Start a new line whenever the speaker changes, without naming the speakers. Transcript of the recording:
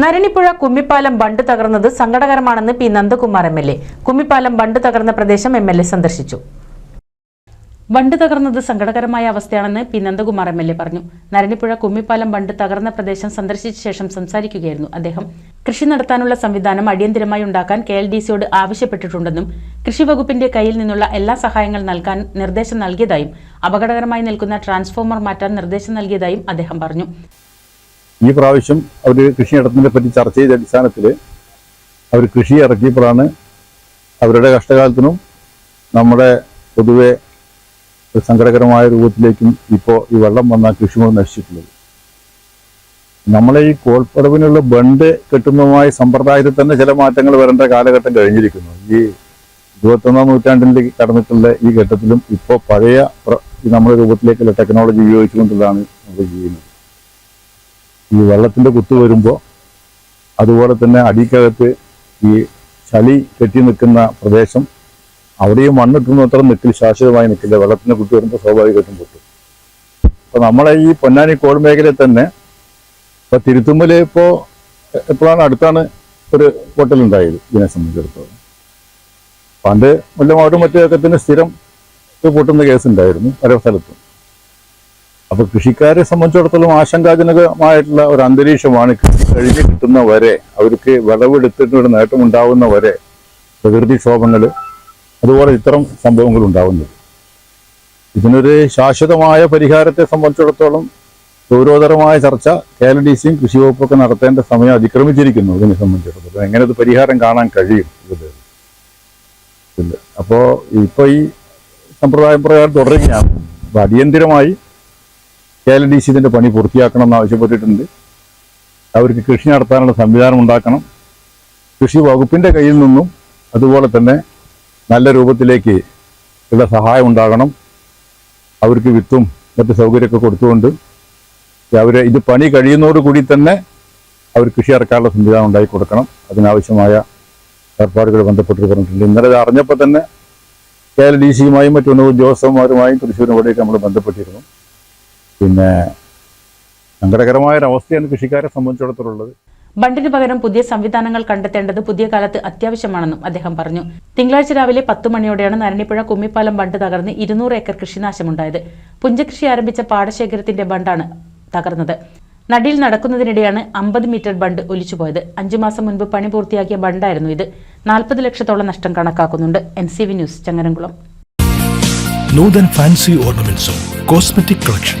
നരണിപ്പുഴ കുമ്മിപ്പാലം ബണ്ട് തകർന്നത് സങ്കടകരമാണെന്ന് P Nandakumar M L A. Kummippalam bund തകർന്ന പ്രദേശം എം എൽ എ സന്ദർശിച്ചു. ബണ്ട് തകർന്നത് സങ്കടകരമായ അവസ്ഥയാണെന്ന് P Nandakumar M L A പറഞ്ഞു. നരണിപ്പുഴ കുമ്മിപ്പാലം ബണ്ട് തകർന്ന പ്രദേശം സന്ദർശിച്ച ശേഷം സംസാരിക്കുകയായിരുന്നു അദ്ദേഹം. കൃഷി നടത്താനുള്ള സംവിധാനം അടിയന്തിരമായി ഉണ്ടാക്കാൻ കെ എൽ ഡി സിയോട് ആവശ്യപ്പെട്ടിട്ടുണ്ടെന്നും കൃഷി വകുപ്പിന്റെ കയ്യിൽ നിന്നുള്ള എല്ലാ സഹായങ്ങൾ നൽകാൻ നിർദ്ദേശം നൽകിയതായും അപകടകരമായി നിൽക്കുന്ന ട്രാൻസ്ഫോമർ മാറ്റാൻ നിർദ്ദേശം നൽകിയതായും അദ്ദേഹം പറഞ്ഞു.
ഈ പ്രാവശ്യം അവർ കൃഷിയിടത്തിനെ പറ്റി ചർച്ച ചെയ്ത അടിസ്ഥാനത്തിൽ അവർ കൃഷി ഇറക്കിയപ്പോഴാണ് അവരുടെ കഷ്ടകാലത്തിനും നമ്മുടെ പൊതുവെ സങ്കടകരമായ രൂപത്തിലേക്കും ഇപ്പോൾ ഈ വെള്ളം വന്ന കൃഷി മുഴുവൻ നശിച്ചിട്ടുള്ളത്. നമ്മളെ ഈ കോൾപ്പടവിനുള്ള ബണ്ട് കെട്ടുന്നതുമായ സമ്പ്രദായത്തിൽ തന്നെ ചില മാറ്റങ്ങൾ വരേണ്ട കാലഘട്ടം കഴിഞ്ഞിരിക്കുന്നു. ഈ ഇരുപത്തൊന്നാം നൂറ്റാണ്ടിൽ കടന്നിട്ടുള്ള ഈ ഘട്ടത്തിലും ഇപ്പോൾ പഴയ നമ്മുടെ രൂപത്തിലേക്കുള്ള ടെക്നോളജി ഉപയോഗിച്ചുകൊണ്ടുള്ളതാണ് നമ്മൾ ചെയ്യുന്നത്. ഈ വെള്ളത്തിന്റെ കുത്തു വരുമ്പോൾ അതുപോലെ തന്നെ അടിക്കകത്ത് ഈ ചളി കെട്ടി നിൽക്കുന്ന പ്രദേശം അവിടെയും മണ്ണിട്ടുന്ന അത്ര നിൽക്കില്ല ശാശ്വതമായി നിൽക്കില്ല വെള്ളത്തിന്റെ കുത്തു വരുമ്പോൾ സ്വാഭാവികമായിട്ടും പൊട്ടും. അപ്പോൾ നമ്മളെ ഈ പൊന്നാനി കോൾ മേഖലയിൽ തന്നെ ഇപ്പൊ തിരുത്തുമ്പൽ ഇപ്പോ എപ്പോഴാണ് അടുത്താണ് ഒരു പൊട്ടലുണ്ടായത് ഇതിനെ സംബന്ധിച്ചിടത്തോളം. പണ്ട് മുല്ലമാവട്ടും മറ്റൊക്കെ തന്നെ സ്ഥിരം പൊട്ടുന്ന കേസ് ഉണ്ടായിരുന്നു പല സ്ഥലത്തും. അപ്പൊ കൃഷിക്കാരെ സംബന്ധിച്ചിടത്തോളം ആശങ്കാജനകമായിട്ടുള്ള ഒരു അന്തരീക്ഷമാണ് കൃഷി കഴിഞ്ഞ് കിട്ടുന്ന വരെ അവർക്ക് വിളവെടുത്തിട്ട് ഒരു നേട്ടമുണ്ടാവുന്ന വരെ പ്രകൃതിക്ഷോഭങ്ങൾ അതുപോലെ ഇത്തരം സംഭവങ്ങൾ ഉണ്ടാവുന്നത്. ഇതിനൊരു ശാശ്വതമായ പരിഹാരത്തെ സംബന്ധിച്ചിടത്തോളം ഗൗരവതരമായ ചർച്ച കെ എൽ ഡി സിയും കൃഷി വകുപ്പൊക്കെ നടത്തേണ്ട സമയം അതിക്രമിച്ചിരിക്കുന്നു ഇതിനെ സംബന്ധിച്ചിടത്തോളം. എങ്ങനെ അത് പരിഹാരം കാണാൻ കഴിയും? ഇത് അപ്പോൾ അപ്പോ ഇപ്പൊ ഈ സമ്പ്രദായം പ്രകാരം തുടരുകയാണ്. അടിയന്തിരമായി കെ എൽ ഡി സി ഇതിന്റെ പണി പൂർത്തിയാക്കണം എന്ന് ആവശ്യപ്പെട്ടിട്ടുണ്ട്. അവർക്ക് കൃഷി നടത്താനുള്ള സംവിധാനം ഉണ്ടാക്കണം. കൃഷി വകുപ്പിന്റെ കയ്യിൽ നിന്നും അതുപോലെ തന്നെ നല്ല രൂപത്തിലേക്ക് ഉള്ള സഹായം ഉണ്ടാകണം. അവർക്ക് വിത്തും മറ്റ് സൗകര്യമൊക്കെ കൊടുത്തുകൊണ്ട് അവർ ഇത് പണി കഴിയുന്നതോടുകൂടി തന്നെ അവർ കൃഷി ഇറക്കാനുള്ള സംവിധാനം ഉണ്ടാക്കി കൊടുക്കണം. അതിനാവശ്യമായ ഏർപ്പാടുകൾ ബന്ധപ്പെട്ട് പറഞ്ഞിട്ടുണ്ട്. ഇന്നലെ ഇത് അറിഞ്ഞപ്പോൾ തന്നെ കെ എൽ ഡി സിയുമായും മറ്റു ഉന്നത ഉദ്യോഗസ്ഥന്മാരുമായും തൃശ്ശൂരിനോടെയൊക്കെ നമ്മൾ ബന്ധപ്പെട്ടിരുന്നു. പിന്നെ സങ്കടകരമായ ഒരു അവസ്ഥയാണ് കൃഷിക്കാരെ സംബന്ധിച്ചിടത്തോളം
ബണ്ടിന് പകരം പുതിയ സംവിധാനങ്ങൾ കണ്ടെത്തേണ്ടത് പുതിയ കാലത്ത് അത്യാവശ്യമാണെന്നും അദ്ദേഹം പറഞ്ഞു. തിങ്കളാഴ്ച രാവിലെ പത്ത് മണിയോടെയാണ് നരണിപ്പുഴ കുമ്മിപ്പാലം ബണ്ട് തകർന്ന് ഇരുന്നൂറ് ഏക്കർ കൃഷിനാശമുണ്ടായത്. പുഞ്ചകൃഷി ആരംഭിച്ച പാടശേഖരത്തിന്റെ ബണ്ടാണ് തകർന്നത്. നടിയിൽ നടക്കുന്നതിനിടെയാണ് അമ്പത് മീറ്റർ ബണ്ട് ഒലിച്ചുപോയത്. അഞ്ചു മാസം മുൻപ് പണി പൂർത്തിയാക്കിയ ബണ്ടായിരുന്നു ഇത്. നാൽപ്പത് ലക്ഷത്തോളം നഷ്ടം കണക്കാക്കുന്നുണ്ട്. N C V news Changaramkulam.
Nuthan fancy ഓർണമെന്റ്സും cosmetic collection